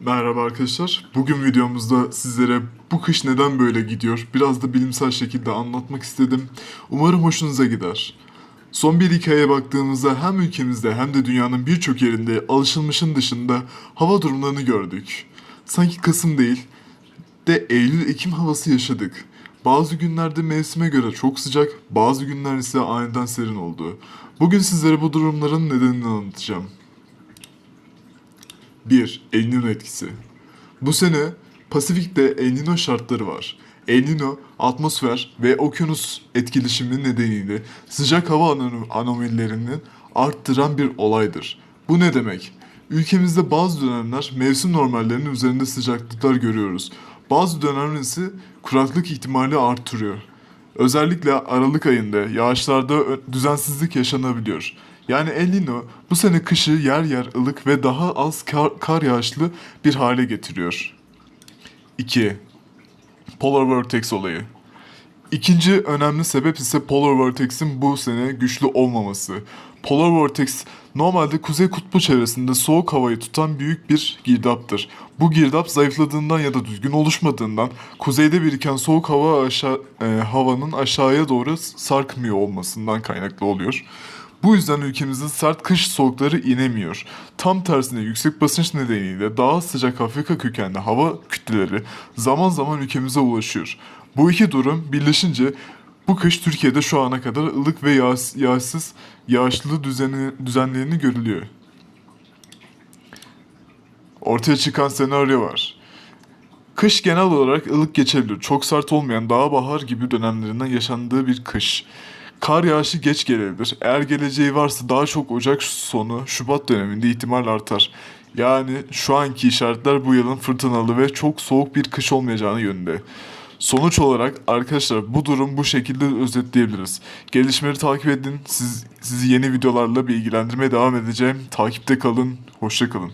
Merhaba arkadaşlar. Bugün videomuzda sizlere bu kış neden böyle gidiyor biraz da bilimsel şekilde anlatmak istedim. Umarım hoşunuza gider. Son bir hikayeye baktığımızda hem ülkemizde hem de dünyanın birçok yerinde alışılmışın dışında hava durumlarını gördük. Sanki Kasım değil de Eylül-Ekim havası yaşadık. Bazı günlerde mevsime göre çok sıcak, bazı günler ise aniden serin oldu. Bugün sizlere bu durumların nedenini anlatacağım. 1. El Niño etkisi. Bu sene Pasifik'te El Niño şartları var. El Niño, atmosfer ve okyanus etkileşimi nedeniyle sıcak hava anom- anomalilerini arttıran bir olaydır. Bu ne demek? Ülkemizde bazı dönemler mevsim normallerinin üzerinde sıcaklıklar görüyoruz. Bazı dönemler ise kuraklık ihtimali artırıyor. Özellikle Aralık ayında yağışlarda düzensizlik yaşanabiliyor. Yani El Niño bu sene kışı yer yer ılık ve daha az kar, kar yağışlı bir hale getiriyor. 2. Polar Vortex olayı. İkinci önemli sebep ise Polar Vortex'in bu sene güçlü olmaması. Polar Vortex normalde Kuzey Kutbu çevresinde soğuk havayı tutan büyük bir girdaptır. Bu girdap zayıfladığından ya da düzgün oluşmadığından kuzeyde biriken soğuk hava aşağı, e, havanın aşağıya doğru sarkmıyor olmasından kaynaklı oluyor. Bu yüzden ülkemizde sert kış soğukları inemiyor. Tam tersine yüksek basınç nedeniyle daha sıcak Afrika kökenli hava kütleleri zaman zaman ülkemize ulaşıyor. Bu iki durum birleşince bu kış Türkiye'de şu ana kadar ılık ve yağış, yağışsız, yağışlı düzeni, düzenlerini görülüyor. Ortaya çıkan senaryo var. Kış genel olarak ılık geçebilir. Çok sert olmayan daha bahar gibi dönemlerinden yaşandığı bir kış. Kar yağışı geç gelebilir. Eğer geleceği varsa daha çok Ocak sonu, Şubat döneminde ihtimal artar. Yani şu anki işaretler bu yılın fırtınalı ve çok soğuk bir kış olmayacağını yönünde. Sonuç olarak arkadaşlar bu durum bu şekilde özetleyebiliriz. Gelişmeleri takip edin. Siz, sizi yeni videolarla bilgilendirmeye devam edeceğim. Takipte kalın. Hoşça kalın.